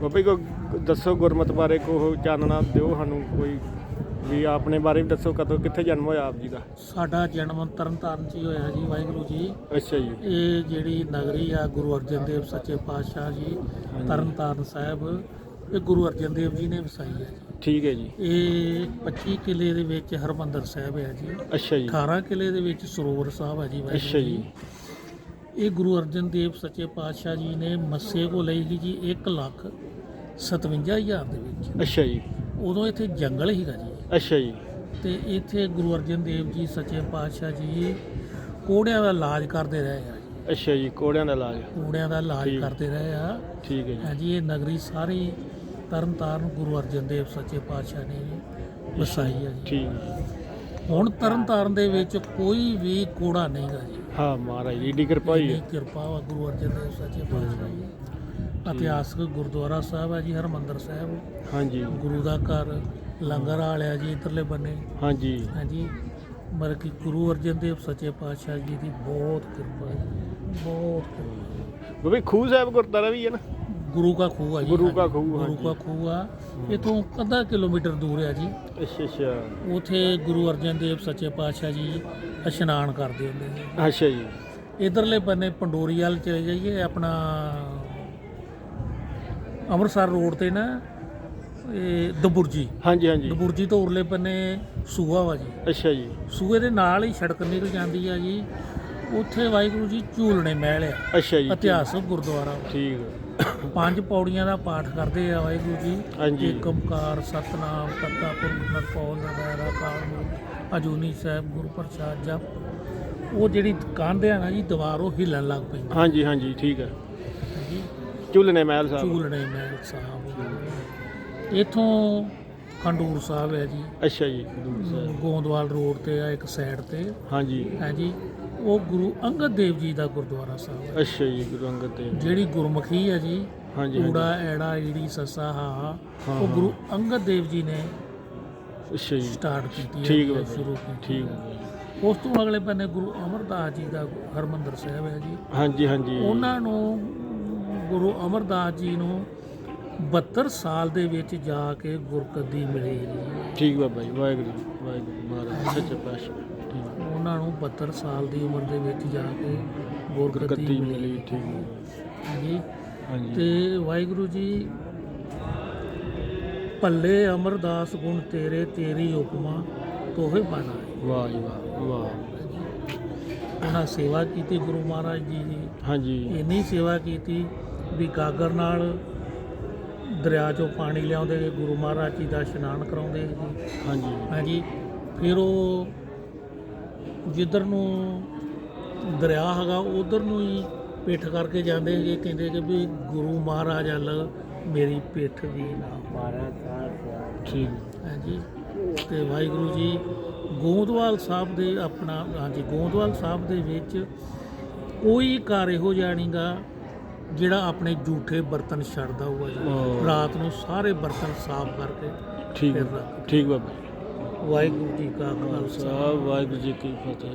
ਬਾਬੇ ਕੋ ਦੱਸੋ ਗੁਰਮਤ ਬਾਰੇ ਕੋ ਚਾਨਣਾ ਦਿਓ ਸਾਨੂੰ ਕੋਈ ਵੀ ਆਪਣੇ ਬਾਰੇ ਵੀ ਦੱਸੋ ਕਦੋਂ ਕਿੱਥੇ ਜਨਮ ਹੋਇਆ ਆਪ ਜੀ ਦਾ? ਸਾਡਾ ਜਨਮ ਤਰਨਤਾਰਨ 'ਚ ਹੀ ਹੋਇਆ ਜੀ ਵਾਹਿਗੁਰੂ ਜੀ। ਅੱਛਾ ਜੀ। ਇਹ ਜਿਹੜੀ ਨਗਰੀ ਆ ਗੁਰੂ ਅਰਜਨ ਦੇਵ ਸੱਚੇ ਪਾਤਸ਼ਾਹ ਜੀ ਤਰਨਤਾਰਨ ਸਾਹਿਬ ਇਹ ਗੁਰੂ ਅਰਜਨ ਦੇਵ ਜੀ ਨੇ ਵਸਾਈ ਹੈ ਜੀ। ਠੀਕ ਹੈ ਜੀ। ਇਹ 25 ਕਿਲੇ ਦੇ ਵਿੱਚ ਹਰਮੰਦਰ ਸਾਹਿਬ ਹੈ ਜੀ। ਅੱਛਾ ਜੀ। 18 ਕਿਲੇ ਦੇ ਵਿੱਚ ਸਰੋਵਰ ਸਾਹਿਬ ਹੈ ਜੀ ਵਾਹਿਗੁਰੂ ਅੱਛਾ ਜੀ। ਇਹ ਗੁਰੂ ਅਰਜਨ ਦੇਵ ਸੱਚੇ ਪਾਤਸ਼ਾਹ ਜੀ ਨੇ ਮੱਸੇ ਕੋ ਲਈ ਸੀ ਜੀ 1 ਲੱਖ 57000 ਦੇ ਵਿੱਚ। ਅੱਛਾ ਜੀ। ਉਦੋਂ ਇੱਥੇ ਜੰਗਲ ਹੀਗਾ ਜੀ। ਅੱਛਾ ਜੀ। ਤੇ ਇੱਥੇ ਗੁਰੂ ਅਰਜਨ ਦੇਵ ਜੀ ਸੱਚੇ ਪਾਤਸ਼ਾਹ ਜੀ ਕੋੜਿਆਂ ਦਾ ਇਲਾਜ ਕਰਦੇ ਰਹੇ ਆ ਜੀ। ਅੱਛਾ ਜੀ ਕੋੜਿਆਂ ਦਾ ਇਲਾਜ। ਕੋੜਿਆਂ ਦਾ ਇਲਾਜ ਠੀਕ। ਕਰਦੇ ਰਹੇ ਆ। ਠੀਕ ਹੈ ਜੀ। ਹਾਂਜੀ ਇਹ ਨਗਰੀ ਸਾਰੀ ਤਰਨਤਾਰਨ ਗੁਰੂ ਅਰਜਨ ਦੇਵ ਸੱਚੇ ਪਾਤਸ਼ਾਹ ਨੇ ਵਸਾਈ ਆ ਜੀ। ਠੀਕ। ਹੈ। ਹੁਣ ਤਰਨਤਾਰਨ ਦੇ ਵਿੱਚ ਕੋਈ ਵੀ ਕੋੜਾ ਨਹੀਂਗਾ ਜੀ। ਹਾਂ ਮਹਾਰਾਜ ਜੀ ਦੀ ਕਿਰਪਾ ਹੀ। ਇੰਨੀ ਹੈ ਕਿਰਪਾ ਵਾ ਗੁਰੂ ਅਰਜਨ ਦੇਵ ਸੱਚੇ ਪਾਤਸ਼ਾਹ ਜੀ। ਇਤਿਹਾਸਕ ਗੁਰਦੁਆਰਾ ਸਾਹਿਬ ਹੈ ਜੀ ਹਰਮੰਦਰ ਸਾਹਿਬ। ਹਾਂਜੀ। ਗੁਰੂ ਦਾ ਘਰ ਲੰਗਰ ਵਾਲਿਆ ਜੀ ਇਧਰਲੇ ਬੰਨੇ। ਹਾਂਜੀ। ਹਾਂਜੀ। ਮਰ ਕਿ ਗੁਰੂ ਅਰਜਨ ਦੇਵ ਸੱਚੇ ਪਾਤਸ਼ਾਹ ਜੀ ਦੀ ਬਹੁਤ ਕਿਰਪਾ ਹੈ ਬਹੁਤ ਕਿਰਪਾ। ਬਾਬੇ ਖੂਹ ਸਾਹਿਬ ਗੁਰਦੁਆਰਾ ਵੀ ਹੈ ਨਾ? ਗੁਰੂ ਕਾ ਖੂਹ ਆ ਜੀ ਗੁਰੂ ਹਾਂਜੀ, ਖੂਹ, ਗੁਰੂ। ਕਾ ਖੂਹ ਆ। ਇਥੋਂ ਅੱਧਾ ਕਿਲੋਮੀਟਰ ਦੂਰ ਹੈ ਜੀ। ਅੱਛਾ ਅੱਛਾ। ਉਥੇ ਗੁਰੂ ਅਰਜਨ ਦੇਵ ਸੱਚੇ ਪਾਤਸ਼ਾਹ ਜੀ ਇਸ਼ਨਾਨ ਕਰਦੇ ਹੁੰਦੇ ਨੇ। ਅੱਛਾ ਜੀ। ਇਧਰਲੇ ਬੰਨੇ ਪੰਡੋਰੀ ਵੱਲ ਚਲੇ ਜਾਈਏ ਆਪਣਾ ਅੰਮ੍ਰਿਤਸਰ ਰੋਡ ਤੇ ਨਾ ਇਹ ਦਬੁਰਜੀ। ਹਾਂਜੀ ਹਾਂਜੀ। ਦਬੁਰਜੀ ਤੋਂ ਉਰਲੇ ਬੰਨੇ ਸੂਆ ਵਾ ਜੀ। ਅੱਛਾ ਜੀ। ਸੂਏ ਦੇ ਨਾਲ ਹੀ ਸੜਕ ਨਿਕਲ ਜਾਂਦੀ ਆ ਜੀ। ਉੱਥੇ ਵਾਹਿਗੁਰੂ ਜੀ ਝੂਲਣੇ ਮਹਿਲ ਆ। ਅੱਛਾ ਜੀ। ਇਤਿਹਾਸਕ ਗੁਰਦੁਆਰਾ। ਠੀਕ ਪੰਜ ਪੌੜੀਆਂ ਦਾ ਪਾਠ ਕਰਦੇ ਆ ਵਾਹਿਗੁਰੂ ਜੀ। ਹਾਂਜੀ। ਏਕ ਓੰਕਾਰ ਸਤਨਾਮ ਕਰਤਾ ਪੁਰਖ ਨਿਰਭਉ ਨਿਰਵੈਰ ਅਕਾਲ ਅਜੂਨੀ ਸਾਹਿਬ ਗੁਰੂ ਪ੍ਰਸਾਦ ਜਪ। ਉਹ ਜਿਹੜੀ ਕੰਧ ਆ ਨਾ ਜੀ ਦੀਵਾਰ ਉਹ ਹਿੱਲਣ ਲੱਗ ਪਈ ਹਾਂਜੀ ਹਾਂਜੀ ਠੀਕ ਹੈ ਜੀ ਝੁਲਨੇ ਮਹਿਲ ਸਾਹਿਬ। ਝੂਲਣੇ ਮਹਿਲ ਸਾਹਿਬ। ਇਥੋਂ ਖੰਡੂਰ ਸਾਹਿਬ ਹੈ ਜੀ। ਅੱਛਾ ਜੀ। ਸਾਹਿਬ। ਗੋਂਦਵਾਲ ਰੋਡ ਤੇ ਆ ਇੱਕ ਸਾਈਡ ਤੇ। ਹਾਂਜੀ। ਹੈ ਜੀ। ਉਹ ਗੁਰੂ ਅੰਗਦ ਦੇਵ ਜੀ ਦਾ ਗੁਰਦੁਆਰਾ ਸਾਹਿਬ ਹੈ। ਅੱਛਾ ਜੀ ਗੁਰੂ ਅੰਗਦ ਦੇਵ ਜਿਹੜੀ ਗੁਰਮੁਖੀ ਹੈ ਜੀ। ਹਾਂਜੀ ਹਾਂਜੀ। ਊੜਾ ਐੜਾ ਈੜੀ ਸੱਸਾ ਹਾ ਹਾਂ, ਉਹ ਹਾਂ। ਗੁਰੂ ਅੰਗਦ ਦੇਵ ਜੀ ਨੇ ਅੱਛਾ ਜੀ। ਸਟਾਰਟ ਕੀਤੀ ਹੈ ਠੀਕ ਜੀ, ਹੈ ਸ਼ੁਰੂ ਕੀਤੀ ਠੀਕ ਹੈ। ਹੈ। ਉਸ ਤੋਂ ਅਗਲੇ ਬੰਨੇ ਗੁਰੂ ਅਮਰਦਾਸ ਜੀ ਦਾ ਹਰਮੰਦਰ ਸਾਹਿਬ ਹੈ ਜੀ। ਹਾਂਜੀ ਹਾਂਜੀ। ਉਹਨਾਂ ਨੂੰ ਗੁਰੂ ਅਮਰਦਾਸ ਜੀ ਨੂੰ 72 ਸਾਲ ਦੇ ਵਿੱਚ ਜਾ ਕੇ ਗੁਰਗੱਦੀ ਮਿਲੀ ਜੀ। ਠੀਕ ਬਾਬਾ ਜੀ ਵਾਹਿਗੁਰੂ ਜੀ, ਵਾਹਿਗੁਰੂ ਮਹਾਰਾਜ ਸੱਚੇ ਪਾਤਸ਼ਾਹ ਠੀਕ। ਉਹਨਾਂ ਨੂੰ 72 ਸਾਲ ਦੀ ਉਮਰ ਦੇ ਵਿੱਚ ਜਾ ਕੇ ਗੁਰਗੱਦੀ ਗੁਰਗੱਦੀ ਮਿਲੀ। ਮਿਲੀ ਠੀਕ। ਜੀ ਹਾਂਜੀ। ਤੇ ਵਾਹਿਗੁਰੂ ਜੀ ਪੱਲੇ ਅਮਰਦਾਸ ਗੁਣ ਤੇਰੇ ਤੇਰੀ ਉਪਮਾ ਤੋਹੇ ਬਣਾ ਵਾਹ ਜੀ ਵਾਹ ਵਾਹ। ਉਹਨਾਂ ਸੇਵਾ ਕੀਤੀ ਗੁਰੂ ਮਹਾਰਾਜ ਜੀ ਦੀ। ਹਾਂਜੀ। ਇੰਨੀ ਸੇਵਾ ਕੀਤੀ ਵੀ ਗਾਗਰ ਨਾਲ ਦਰਿਆ ਚੋਂ ਪਾਣੀ ਲਿਆਉਂਦੇ ਗੁਰੂ ਮਹਾਰਾਜ ਜੀ ਦਾ ਇਸ਼ਨਾਨ ਕਰਾਉਂਦੇ ਸੀ ਹਾਂਜੀ। ਹਾਂਜੀ ਫਿਰ ਉਹ ਜਿੱਧਰ ਨੂੰ ਦਰਿਆ ਹੈਗਾ ਉਧਰ ਨੂੰ ਹੀ ਪਿੱਠ ਕਰਕੇ ਜਾਂਦੇ ਹੈਗੇ ਕਹਿੰਦੇ ਕਿ ਵੀ ਗੁਰੂ ਮਹਾਰਾਜ ਵੱਲ ਮੇਰੀ ਪਿੱਠ ਦੀ ਨਾ ਠੀਕ। ਹਾਂਜੀ ਤੇ ਵਾਹਿਗੁਰੂ ਜੀ ਗੋਂਦਵਾਲ ਸਾਹਿਬ ਦੇ ਆਪਣਾ ਹਾਂਜੀ ਗੋਂਦਵਾਲ ਸਾਹਿਬ ਦੇ ਵਿੱਚ ਕੋਈ ਘਰ ਇਹੋ ਨਹੀਂਗਾ ਜਿਹੜਾ ਆਪਣੇ ਝੂਠੇ ਬਰਤਨ ਛੱਡਦਾ ਹੋਊਗਾ ਜੀ। ਰਾਤ ਨੂੰ ਸਾਰੇ ਬਰਤਨ ਸਾਫ਼ ਕਰਕੇ ਠੀਕ ਫਿਰ। ਰੱਖ ਠੀਕ ਬਾਬਾ ਜੀ। ਵਾਹਿਗੁਰੂ ਜੀ ਕਾ ਖਾਲਸਾ ਸਾਹਿਬ ਵਾਹਿਗੁਰੂ ਜੀ ਕੀ ਫਤਿਹ